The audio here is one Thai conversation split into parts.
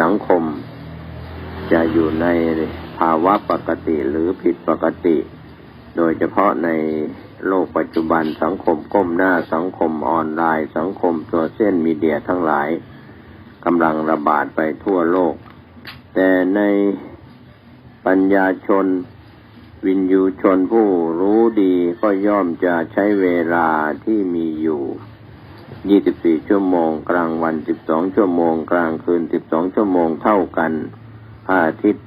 สังคม จะอยู่ในภาวะปกติหรือผิดปกติ โดยเฉพาะในโลกปัจจุบันสังคมก้มหน้าสังคมออนไลน์ สังคมตัวเส้นมีเดียทั้งหลายกำลังระบาดไปทั่วโลก แต่ในปัญญาชน วินยูชนผู้รู้ดีก็ย่อมจะใช้เวลาที่มีอยู่ 24ชั่วโมง กลางวัน12ชั่วโมง กลางคืน12ชั่วโมงเท่ากันพระอาทิตย์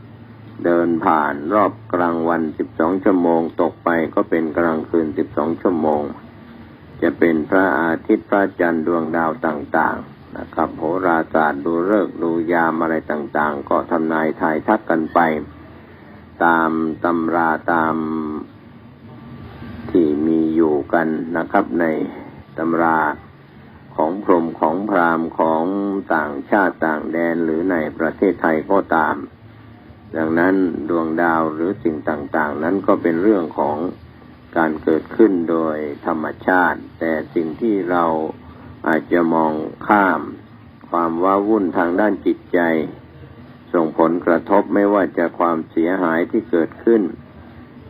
เดินผ่านรอบกลางวัน12ชั่วโมง ตกไปก็เป็นกลางคืน12ชั่วโมง จะเป็นพระอาทิตย์พระจันทร์ดวงดาวต่างๆ นะครับโหราศาสตร์ดูฤกษ์ดูยามอะไรต่างๆ ก็ทำนายทายทักกันไป ตามตำราตามที่มีอยู่กันนะครับในตำรา ของพรหมของพราหมณ์ของต่างชาติต่างแดนหรือในประเทศไทยก็ตาม ดังนั้นดวงดาวหรือสิ่งต่างๆ นั้นก็เป็นเรื่องของการเกิดขึ้นโดยธรรมชาติ แต่สิ่งที่เราอาจจะมองข้าม ความว้าวุ่นทางด้านจิตใจ ส่งผลกระทบไม่ว่าจะความเสียหายที่เกิดขึ้น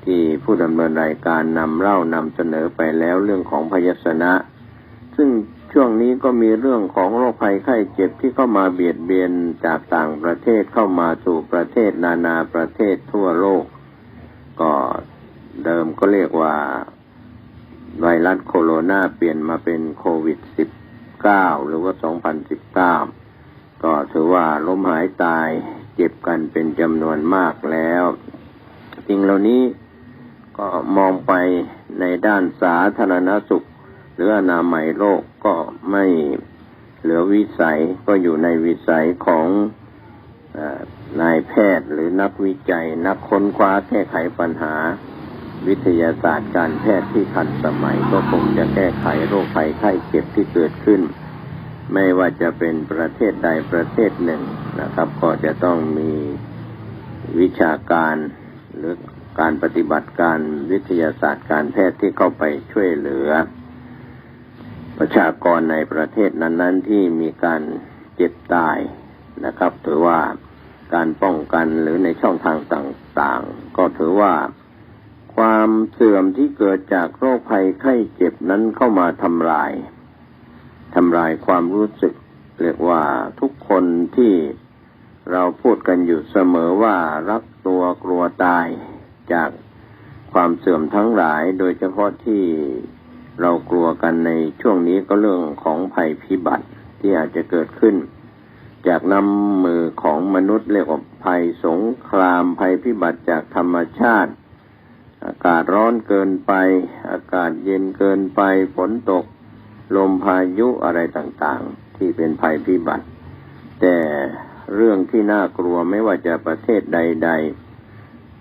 ที่ผู้ดำเนินรายการนำเล่านำเสนอไปแล้วเรื่องของพยศนะ ซึ่ง วงนี้ก็มีเรื่องของโรคภัยไข้เจ็บที่เข้ามาเบียดเบียนจากต่างประเทศเข้ามาสู่ประเทศนานาประเทศทั่วโลก ก็เดิมก็เรียกว่าไวรัสโคโรนาเปลี่ยนมาเป็นโควิด -19 หรือว่า 2019 ก็ถือว่าล้มหายตายเจ็บกันเป็นจำนวนมากแล้วสิ่งเหล่านี้ก็มองไปในด้านสาธารณสุข หรืออนามัยโลกก็ไม่เหลือวิสัยก็อยู่ในวิสัยของนายแพทย์หรือนักวิจัย นักค้นคว้าแก้ไขปัญหา วิทยาศาสตร์การแพทย์ที่ทันสมัยก็คงจะแก้ไขโรคภัยไข้เจ็บที่เกิดขึ้น ไม่ว่าจะเป็นประเทศใดประเทศหนึ่งนะครับ ก็จะต้องมีวิชาการหรือการปฏิบัติการวิทยาศาสตร์การแพทย์ที่เข้าไปช่วยเหลือ ประชากรในประเทศนั้นๆ ที่มีการเจ็บตายนะครับ ถือว่าการป้องกันหรือในช่องทางต่างๆ ก็ถือว่าความเสื่อมที่เกิดจากโรคภัยไข้เจ็บนั้นเข้ามาทำลายทำลายความรู้สึก เรียกว่าทุกคนที่เราพูดกันอยู่เสมอว่ารักตัวกลัวตายจากความเสื่อมทั้งหลาย โดยเฉพาะที่ เรากลัวกันในช่วงนี้ก็เรื่องของภัยพิบัติที่อาจจะเกิดขึ้น จากน้ำมือของมนุษย์เรียกว่าภัยสงครามภัยพิบัติจากธรรมชาติ อากาศร้อนเกินไป อากาศเย็นเกินไปฝนตก ลมพายุอะไรต่างๆ ที่เป็นภัยพิบัติ แต่เรื่องที่น่ากลัวไม่ว่าจะประเทศใด ๆ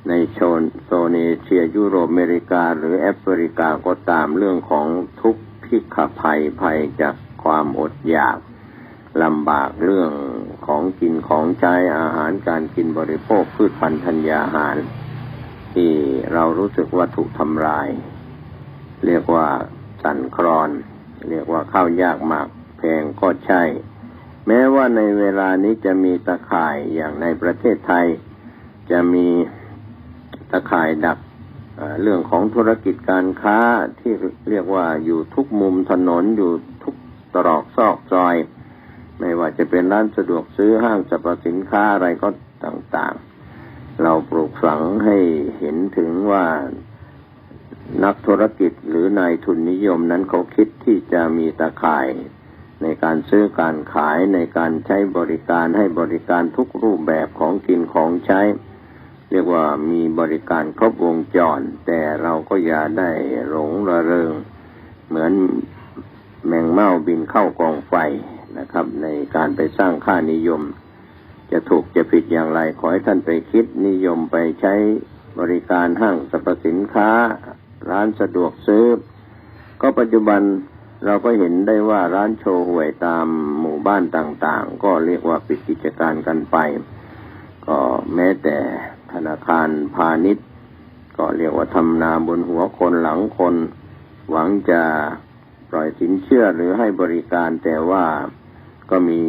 ในโซนโซนเอเชียยุโรปอเมริกาหรือแอฟริกาก็ตามเรื่องของทุกพิกภัยภัยจากความอดอยากลำบากเรื่องของกินของใช้อาหารการกินบริโภคพืชพันธุ์ธัญญาหาร ที่เรารู้สึกว่าถูกทำลาย เรียกว่าสั่นคลอน เรียกว่าข้าวยากหมากแพงก็ใช่ แม้ว่าในเวลานี้จะมีตะข่ายอย่างในประเทศไทย จะมี ตะข่ายดักเรื่องของธุรกิจการค้าที่เรียกว่าอยู่ทุกมุมถนนอยู่ทุกตรอกซอกซอย ไม่ว่าจะเป็นร้านสะดวกซื้อห้างสรรพสินค้าอะไรก็ต่างๆ เราปลูกฝังให้เห็นถึงว่านักธุรกิจหรือนายทุนนิยมนั้นเขาคิดที่จะมีตะข่าย ในการซื้อการขายในการใช้บริการให้บริการทุกรูปแบบของกินของใช้ เรียกว่ามีบริการครบวงจร แต่เราก็อย่าได้หลงระเริง เหมือนแมงเม่าบินเข้ากองไฟนะครับ ในการไปสร้างค่านิยม จะถูกจะผิดอย่างไร ขอให้ท่านไปคิดนิยมไปใช้บริการห้างสรรพสินค้า ร้านสะดวกซื้อ ก็ปัจจุบันเราก็เห็นได้ว่าร้านโชว์หวยตามหมู่บ้านต่างๆ ก็เรียกว่าปิดกิจการกันไป ก็แม้แต่ ธนาคารพาณิชย์ ก็เรียกว่าทำนาบนหัวคนหลังคน หวังจะปล่อยสินเชื่อหรือให้บริการแต่ว่าก็มี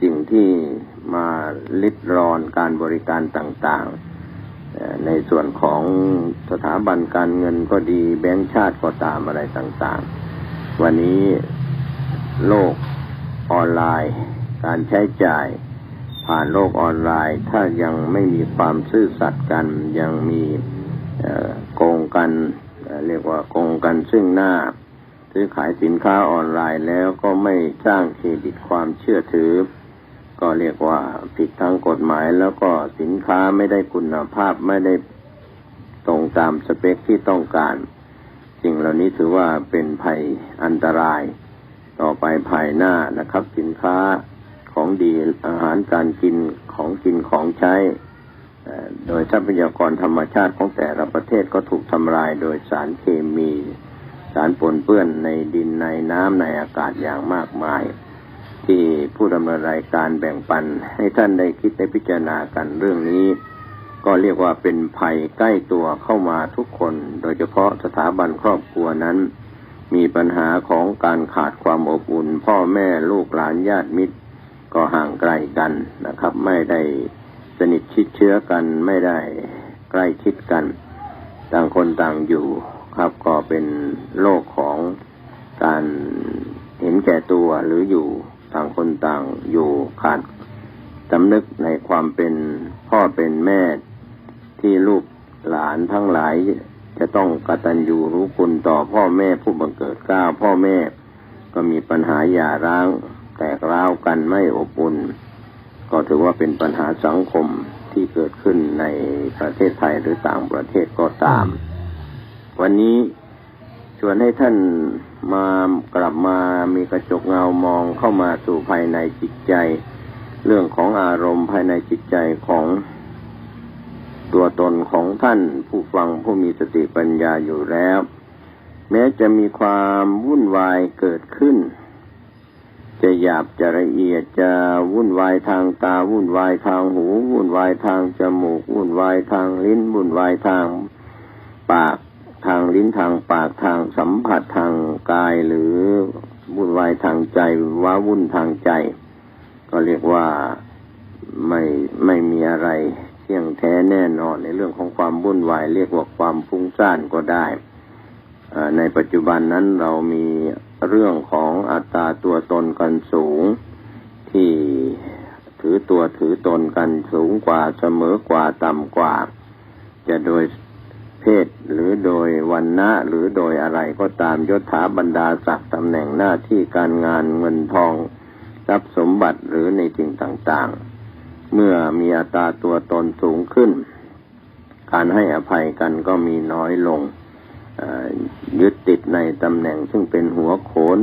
สิ่งที่มาลิดรอนการบริการต่างๆ ในส่วนของสถาบันการเงินก็ดีแบงก์ชาติก็ตามอะไรต่างๆ วันนี้โลกออนไลน์ การใช้จ่าย ผ่านโลกออนไลน์ ถ้ายังไม่มีความซื่อสัตย์กัน ยังมีโกงกันเรียกว่าโกงกันซึ่งหน้า ซื้อขายสินค้าออนไลน์แล้วก็ไม่สร้างเครดิตความเชื่อถือ ก็เรียกว่าผิดทางกฎหมายแล้วก็สินค้าไม่ได้คุณภาพไม่ได้ตรงตามสเปคที่ต้องการสิ่งเหล่านี้ถือว่าเป็นภัยอันตราย ต่อไปภายหน้านะครับ สินค้า ของดีอาหารการกินของกินของใช้โดยทรัพยากรธรรมชาติของแต่ละประเทศก็ถูกทำลายโดยสารเคมี สารปนเปื้อนในดินในน้ำในอากาศอย่างมากมาย ที่ผู้ดำเนินรายการแบ่งปันให้ท่านได้คิดได้พิจารณากันเรื่องนี้ ก็เรียกว่าเป็นภัยใกล้ตัวเข้ามาทุกคน โดยเฉพาะสถาบันครอบครัวนั้น มีปัญหาของการขาดความอบอุ่น พ่อแม่ลูกหลานญาติมิตร ก็ห่างไกลกันนะครับ ไม่ได้สนิทชิดเชื้อกันไม่ได้ใกล้ชิดกัน ต่างคนต่างอยู่ครับก็เป็นโลกของการเห็นแก่ตัวหรืออยู่ต่างคนต่างอยู่ขาดสำนึกในความเป็นพ่อเป็นแม่ที่ลูกหลานทั้งหลายจะต้องกตัญญูรู้คุณต่อพ่อแม่ผู้บังเกิดกล้าพ่อแม่ก็มีปัญหาหย่าร้าง แตกร้าวกันไม่อบอุ่น ก็ถือว่าเป็นปัญหาสังคมที่เกิดขึ้นในประเทศไทยหรือต่างประเทศก็ตาม วันนี้ชวนให้ท่านมากลับมามีกระจกเงามองเข้ามาสู่ภายในจิตใจ เรื่องของอารมณ์ภายในจิตใจของตัวตนของท่านผู้ฟังผู้มีสติปัญญาอยู่แล้ว แม้จะมีความวุ่นวายเกิดขึ้น จะหยาบจะละเอียดจะวุ่นวายทางตา วุ่นวายทางหู วุ่นวายทางจมูก วุ่นวายทางลิ้น วุ่นวายทางปากทางลิ้นทางปากทางสัมผัสทางกายหรือวุ่นวายทางใจว้าวุ่นทางใจ ก็เรียกว่าไม่ไม่มีอะไรเที่ยงแท้แน่นอนในเรื่องของความวุ่นวาย เรียกว่าความฟุ้งซ่านก็ได้ในปัจจุบันนั้นเรามี เรื่องของอัตราตัวตนกันสูง ที่ถือตัวถือตนกันสูงกว่าเสมอกว่าต่ำกว่า จะโดยเพศหรือโดยวันนะหรือโดยอะไรก็ตามยศถาบรรดาศักดิ์ตำแหน่งหน้าที่การงานเงินทองทรัพย์สมบัติหรือในสิ่งต่างๆ เมื่อมีอัตราตัวตนสูงขึ้น การให้อภัยกันก็มีน้อยลง ยึดติดในตำแหน่งซึ่งเป็นหัวโขน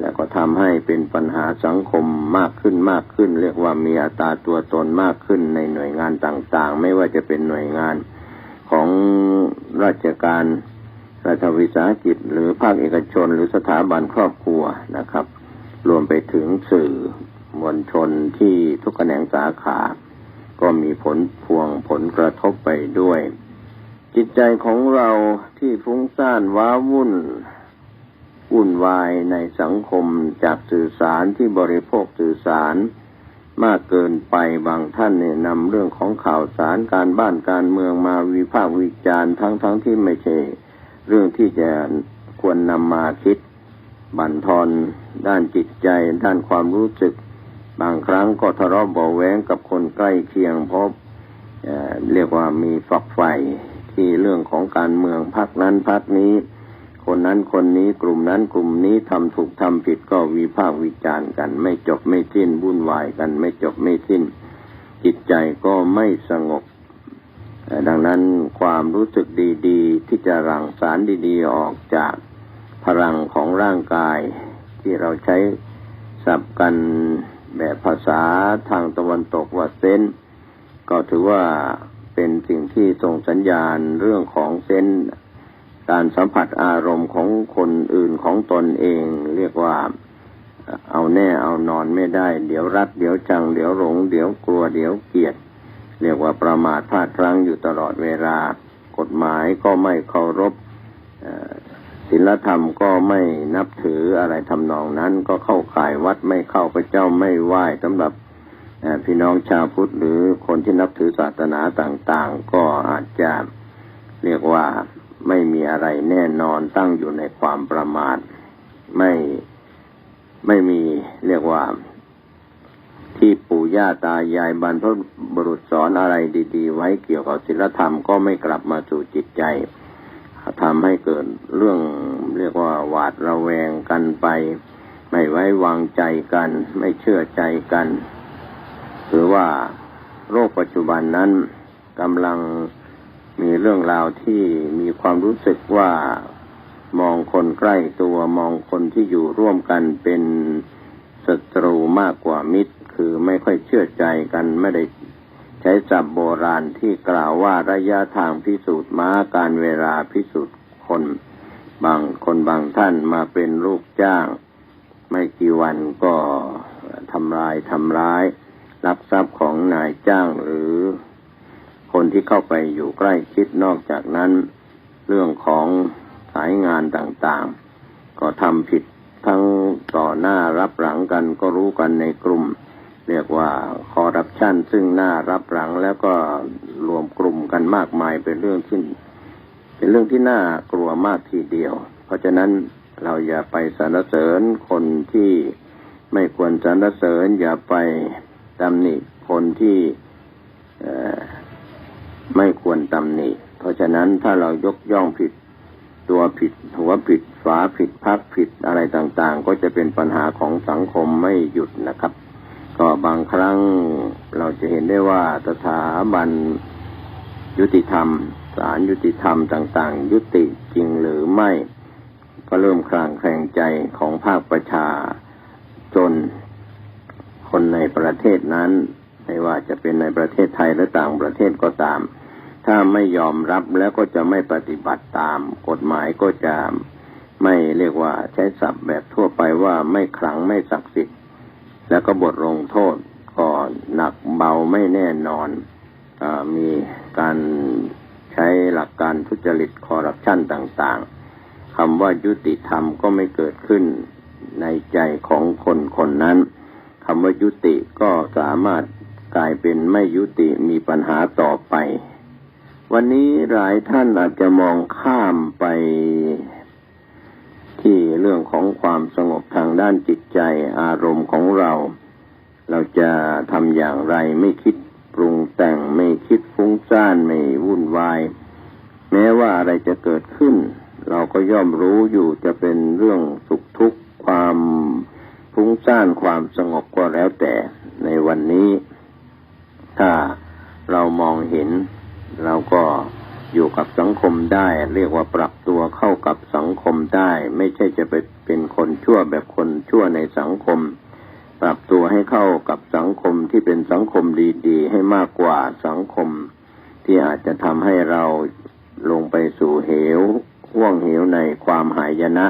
แล้วก็ทำให้เป็นปัญหาสังคมมากขึ้นมากขึ้น เรียกว่ามีอัตราตัวตนมากขึ้นในหน่วยงานต่างๆ ไม่ว่าจะเป็นหน่วยงานของราชการรัฐวิสาหกิจ หรือภาคเอกชน หรือสถาบันครอบครัวนะครับ รวมไปถึงสื่อมวลชนที่ทุกแขนงสาขา ก็มีผลพวงผลกระทบไปด้วย จิตใจของเราที่ฟุ้งซ่านว้าวุ่นวุ่นวายในสังคมจากสื่อสารที่บริโภคสื่อสารมากเกินไปบางท่านเนี่ยนำเรื่องของข่าวสารการบ้านการเมืองมาวิพากษ์วิจารณ์ทั้งๆทที่ไม่ใช่ เรื่องที่จะควรนำมาคิด บั่นทอนด้านจิตใจ ด้านความรู้สึก บางครั้งก็ทะเลาะเบาแหวงกับคนใกล้เคียงเพราะเรียกว่ามีฝักใฝ่ ที่เรื่องของการเมืองพักนั้นพักนี้ คนนั้นคนนี้กลุ่มนั้นกลุ่มนี้ทำถูกทำผิดก็วิพากษ์วิจารณ์กัน ไม่จบไม่สิ้นวุ่นวายกัน ไม่จบไม่สิ้น จิตใจก็ไม่สงบดังนั้นความรู้สึกดีๆ ที่จะรังสารดีๆออกจากพลังของร่างกาย ที่เราใช้สับกันแบบภาษาทางตะวันตกว่าเซนก็ถือว่า เป็นสิ่งที่ส่งสัญญาณเรื่องของเส้นการสัมผัสอารมณ์ของคนอื่นของตนเอง เรียกว่าเอาแน่เอานอนไม่ได้ เดี๋ยวรักเดี๋ยวจังเดี๋ยวหลง เดี๋ยวกลัวเดี๋ยวเกลียด เรียกว่าประมาทพลาดพลั้งอยู่ตลอดเวลา กฎหมายก็ไม่เคารพศีลธรรมก็ไม่นับถืออะไรทำนองนั้น ก็เข้าข่ายวัดไม่เข้าพระเจ้าไม่ไหว้สำหรับ พี่น้องชาวพุทธหรือคนที่นับถือศาสนาต่างๆ ก็อาจจะเรียกว่าไม่มีอะไรแน่นอนตั้งอยู่ในความประมาท ไม่ไม่มีเรียกว่า ที่ปู่ย่าตายายบรรพบุรุษสอนอะไรดี ๆ ไว้เกี่ยวกับศีลธรรมก็ไม่กลับมาสู่จิตใจทำให้เกิดเรื่องเรียกว่าหวาดระแวงกันไป ไม่ไว้วางใจกัน ไม่เชื่อใจกัน หรือว่าโรคปัจจุบันนั้นกำลังมีเรื่องราวที่มีความรู้สึกว่ามองคนใกล้ตัวมองคนที่อยู่ร่วมกันเป็นศัตรูมากกว่ามิตร คือไม่ค่อยเชื่อใจกันไม่ได้ใช้ศัพท์โบราณที่กล่าวว่าระยะทางพิสูจน์ม้าการเวลาพิสูจน์คน บางคนบางท่านมาเป็นลูกจ้าง ไม่กี่วันก็ทำลายทำร้าย ลักทรัพย์ของนายจ้างหรือคนที่เข้าไปอยู่ใกล้ชิดนอกจากนั้น เรื่องของสายงานต่างๆ ก็ทำผิดทั้งต่อหน้ารับหลังกันก็รู้กันในกลุ่ม เรียกว่าคอร์รัปชันซึ่งหน้ารับหลังแล้วก็รวมกลุ่มกันมากมายเป็นเรื่องที่เป็นเรื่องที่น่ากลัวมากทีเดียว เพราะฉะนั้นเราอย่าไปสรรเสริญคนที่ไม่ควรสรรเสริญอย่าไป ตำหนิคนที่ไม่ควรตำหนิ เพราะฉะนั้นถ้าเรายกย่องผิดตัวผิดหัวผิดฝาผิดพักผิดอะไรต่างๆ ก็จะเป็นปัญหาของสังคมไม่หยุดนะครับ ก็บางครั้งเราจะเห็นได้ว่าสถาบันยุติธรรมศาลยุติธรรมต่างๆ ยุติจริงหรือไม่ ก็เริ่มคลางแคลงใจของภาคประชาจน คนในประเทศนั้น ไม่ว่าจะเป็นในประเทศไทยหรือต่างประเทศก็ตาม ถ้าไม่ยอมรับแล้วก็จะไม่ปฏิบัติตาม กฎหมายก็จะไม่เรียกว่าใช้ศัพท์แบบทั่วไปว่าไม่ขลังไม่ศักดิ์สิทธิ์ แล้วก็บทลงโทษก็หนักเบาไม่แน่นอนอมีการใช้หลักการทุจริตคอร์รัปชันต่างๆคำว่ายุติธรรมก็ไม่เกิดขึ้นในใจของคนคนนั้น คำว่ายุติก็สามารถกลายเป็นไม่ยุติมีปัญหาต่อไป วันนี้หลายท่านอาจจะมองข้ามไปที่เรื่องของความสงบทางด้านจิตใจอารมณ์ของเรา เราจะทำอย่างไรไม่คิดปรุงแต่งไม่คิดฟุ้งซ่านไม่วุ่นวาย แม้ว่าอะไรจะเกิดขึ้น เราก็ย่อมรู้อยู่จะเป็นเรื่องสุขทุกข์ความ ฟุ้งซ่านความสงบก็แล้วแต่ในวันนี้ ถ้าเรามองเห็น เราก็อยู่กับสังคมได้ เรียกว่าปรับตัวเข้ากับสังคมได้ ไม่ใช่จะไปเป็นคนชั่วแบบคนชั่วในสังคม ปรับตัวให้เข้ากับสังคมที่เป็นสังคมดีๆ ให้มากกว่าสังคม ที่อาจจะทำให้เราลงไปสู่เหวห่วงเหวในความหายนะ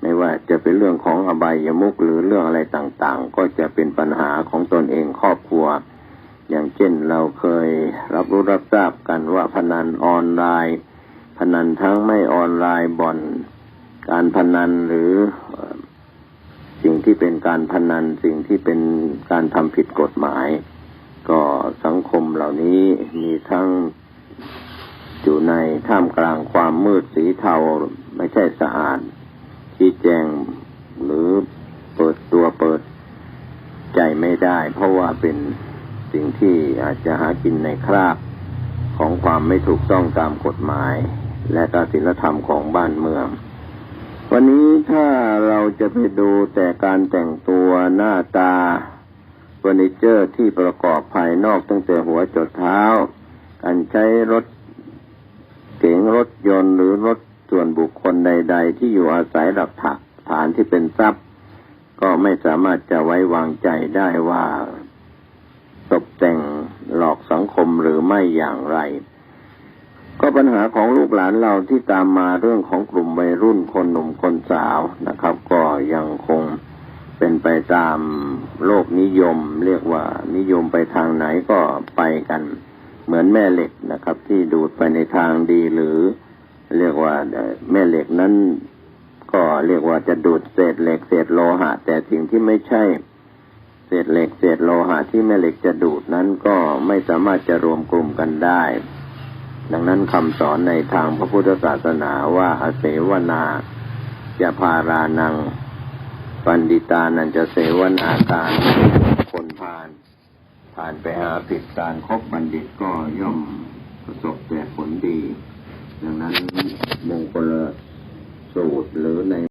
ไม่ว่าจะเป็นเรื่องของอบายมุกหรือเรื่องอะไรต่างๆ ก็จะเป็นปัญหาของตนเองครอบครัว อย่างเช่นเราเคยรับรู้รับทราบกันว่าพนันออนไลน์พนันทั้งไม่ออนไลน์บ่อนการพนันหรือสิ่งที่เป็นการพนันสิ่งที่เป็นการทำผิดกฎหมาย ก็สังคมเหล่านี้มีทั้งอยู่ในท่ามกลางความมืดสีเทาไม่ใช่สะอาด ชี้แจงหรือเปิดตัวเปิดใจไม่ได้ เพราะว่าเป็นสิ่งที่อาจจะหากินในคราบของความไม่ถูกต้องตามกฎหมาย และกศีลธรรมของบ้านเมือง วันนี้ถ้าเราจะไปดูแต่การแต่งตัวหน้าตาเฟอร์นิเจอร์ที่ประกอบภายนอกตั้งแต่หัวจดเท้า การใช้รถเก๋งรถยนต์หรือรถ ส่วนบุคคลใด ๆ ที่อยู่อาศัยหลักฐานที่เป็นทรัพย์ ก็ไม่สามารถจะไว้วางใจได้ว่าตกแต่งหลอกสังคมหรือไม่อย่างไร ก็ปัญหาของลูกหลานเราที่ตามมาเรื่องของกลุ่มวัยรุ่นคนหนุ่มคนสาวนะครับ ก็ยังคงเป็นไปตามโลกนิยม เรียกว่านิยมไปทางไหนก็ไปกัน เหมือนแม่เหล็กนะครับ ที่ดูดไปในทางดีหรือ เรียกว่าแม่เหล็กนั้น ก็เรียกว่าจะดูดเศษเหล็กเศษโลหะ แต่สิ่งที่ไม่ใช่ เศษเหล็กเศษโลหะที่แม่เหล็กจะดูดนั้นก็ไม่สามารถจะรวมกลุ่มกันได้ ดังนั้นคำสอนในทางพระพุทธศาสนาว่าอาเสวนาจะพารานัง ปันดิตานันจะเสวนาการคนผ่านผ่านไปหาผิดการคบบัณฑิตก็ย่อมประสบแต่ผลดี ดังนั้นมงคลสูตรหรือใน